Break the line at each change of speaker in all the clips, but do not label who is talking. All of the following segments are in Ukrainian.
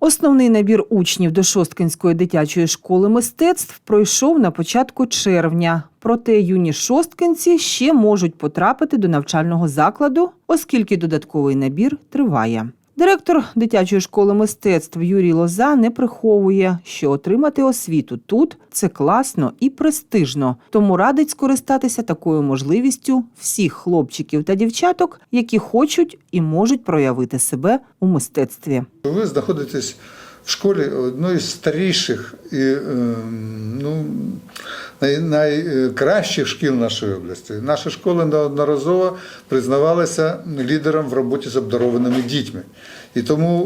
Основний набір учнів до Шосткинської дитячої школи мистецтв пройшов на початку червня. Проте юні шосткинці ще можуть потрапити до навчального закладу, оскільки додатковий набір триває. Директор дитячої школи мистецтв Юрій Лоза не приховує, що отримати освіту тут це класно і престижно, тому радить скористатися такою можливістю всіх хлопчиків та дівчаток, які хочуть і можуть проявити себе у мистецтві.
Ви знаходитесь в школі одної з старіших і ну, най, найкращих шкіл нашої області. Наша школа неодноразово признавалася лідером в роботі з обдарованими дітьми. І тому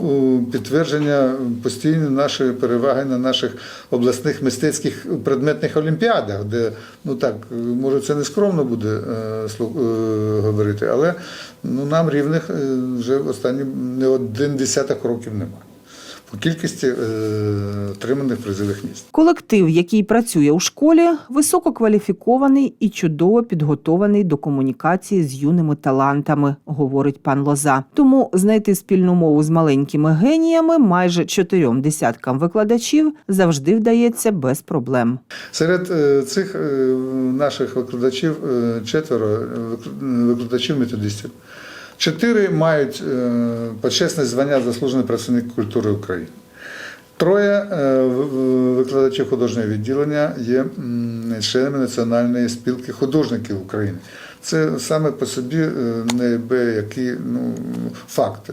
е, підтвердження постійно нашої переваги на наших обласних мистецьких предметних олімпіадах, де ну так, може це не скромно буде е, е, говорити, але ну, нам рівних вже останні не один десяток років немає по кількості е, отриманих призових місць.
Колектив, який працює у школі, висококваліфікований і чудово підготований до комунікації з юними талантами, говорить пан Лоза. Тому знайти спільну мову з маленькими геніями майже чотирьом десяткам викладачів завжди вдається без проблем.
Серед е, цих е, наших викладачів е, четверо викладачів методистів. Чотири мають е, почесне звання заслужений працівник культури України. Троє е, викладачів художнього відділення є членами Національної спілки художників України. Це саме по собі е, неабиякі ну, факти.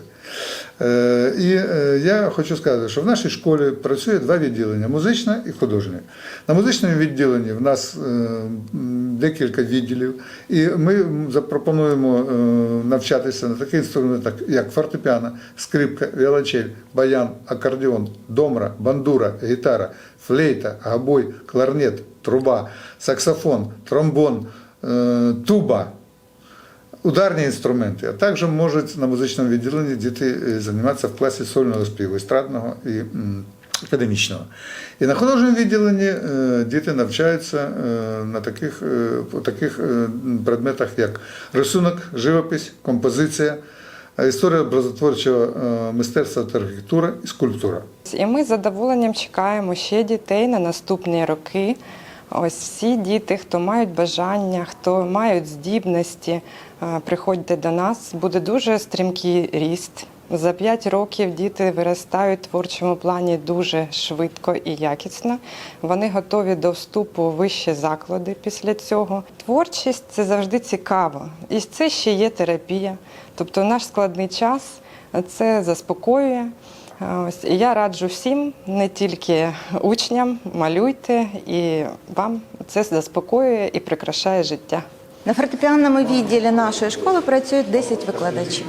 Е, І е, я хочу сказати, що в нашій школі працює два відділення музичне і художнє. На музичному відділенні в нас декілька відділів, і ми запропонуємо навчатися на таких інструментах, як фортепіано, скрипка, віолончель, баян, акордеон, домра, бандура, гітара, флейта, габой, кларнет, труба, саксофон, тромбон, туба ударні інструменти, а також можуть на музичному відділенні діти е, займатися в класі сольного співу, естрадного і академічного. І на художньому відділенні е, діти навчаються е, на таких, е, таких е, предметах, як рисунок, живопись, композиція, е, історія образотворчого е, мистецтва та архітектура і скульптура.
І ми з задоволенням чекаємо ще дітей на наступні роки. Ось всі діти, хто мають бажання, хто мають здібності, е, приходьте до нас. Буде дуже стрімкий ріст. За 5 років діти виростають в творчому плані дуже швидко і якісно. Вони готові до вступу у вищі заклади після цього. Творчість це завжди цікаво. І це ще є терапія. Тобто, наш складний час це заспокоює. Ось і я раджу всім, не тільки учням, малюйте, і вам це заспокоює і прикрашає життя.
На фортепіанному відділі нашої школи працюють 10 викладачів.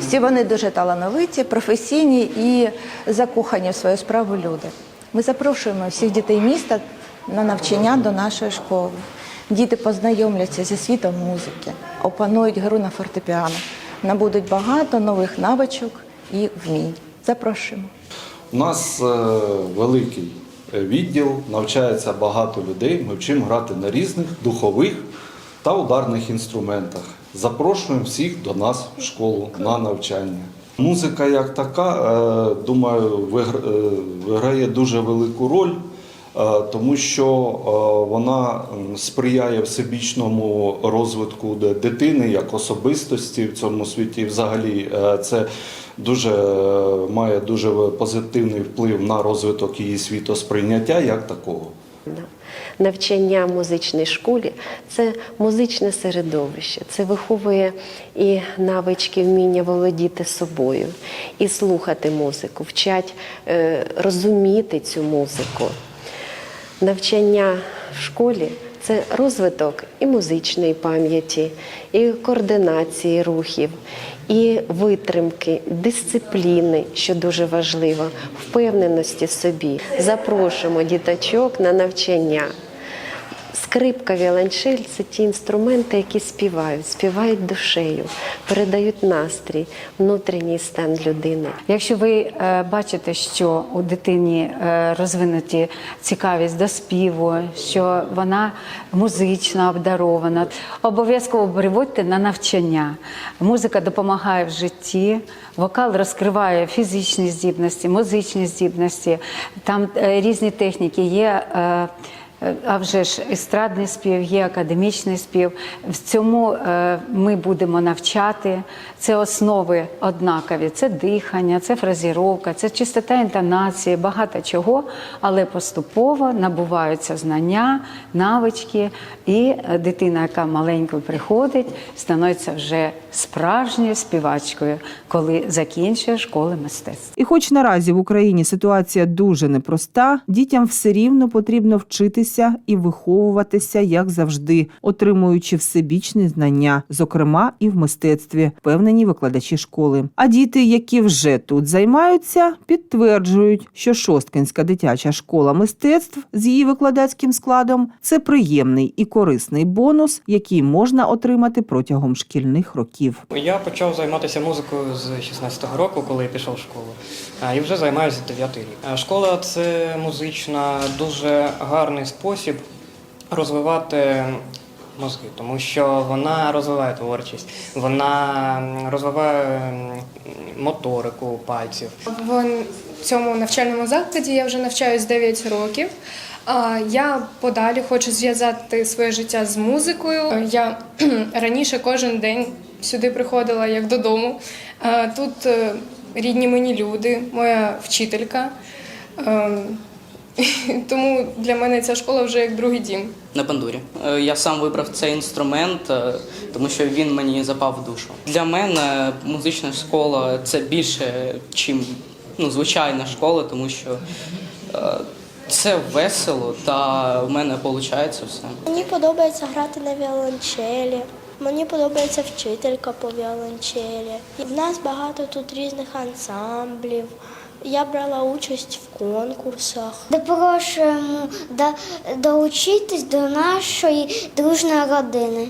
Всі вони дуже талановиті, професійні і закохані в свою справу люди. Ми запрошуємо всіх дітей міста на навчання до нашої школи. Діти познайомляться зі світом музики, опанують гру на фортепіано, набудуть багато нових навичок і вмінь. Запрошуємо.
У нас е, великий е, відділ, навчається багато людей. Ми вчимо грати на різних духових та ударних інструментах. Запрошуємо всіх до нас в школу на навчання. Музика як така, е, думаю, виграє дуже велику роль, тому що е, вона сприяє всебічному розвитку дитини як особистості в цьому світі. Взагалі, е, це дуже е, має дуже позитивний вплив на розвиток її світосприйняття як такого.
Навчання в музичній школі це музичне середовище, це виховує і навички вміння володіти собою, і слухати музику, вчать е, розуміти цю музику. Навчання в школі це розвиток і музичної пам'яті, і координації рухів, і витримки, дисципліни, що дуже важливо, впевненості собі. Запрошуємо діточок на навчання. Скрипка, віолончель це ті інструменти, які співають, співають душею, передають настрій, внутрішній стан людини.
Якщо ви е, бачите, що у дитині е, розвинуті цікавість до співу, що вона музично обдарована, обов'язково приводьте на навчання. Музика допомагає в житті, вокал розкриває фізичні здібності, музичні здібності. Там е, різні техніки є. А вже ж естрадний спів, є академічний спів. В цьому е, ми будемо навчати. Це основи однакові. Це дихання, це фразіровка, це чистота інтонації, багато чого, але поступово набуваються знання, навички, і дитина, яка маленькою приходить, становиться вже справжньою співачкою, коли закінчує школи мистецтв.
І хоч наразі в Україні ситуація дуже непроста, дітям все рівно потрібно вчитися і виховуватися, як завжди, отримуючи всебічні знання, зокрема і в мистецтві, впевнені викладачі школи. А діти, які вже тут займаються, підтверджують, що Шосткинська дитяча школа мистецтв з її викладацьким складом це приємний і корисний бонус, який можна отримати протягом шкільних років.
Я почав займатися музикою з 16-го року, коли я пішов в школу. І вже займаюся 9 рік. Школа це музична, дуже гарний спосіб розвивати мозги, тому що вона розвиває творчість, вона розвиває моторику пальців.
В цьому навчальному закладі я вже навчаюсь 9 років. Я подалі хочу зв'язати своє життя з музикою. Я раніше кожен день сюди приходила як додому. Тут е, рідні мені люди, моя вчителька. Тому для мене ця школа вже як другий дім.
на бандурі. Е, Я сам вибрав цей інструмент, е, тому що він мені запав в душу. Для мене музична школа це більше, ніж ну, звичайна школа, тому що е, це весело та в мене виходить все.
Мені подобається грати на віолончелі. Мені подобається вчителька по віолончелі. І В нас багато тут різних ансамблів. Я брала участь в конкурсах.
Запрошуємо до, долучитись до нашої дружної родини.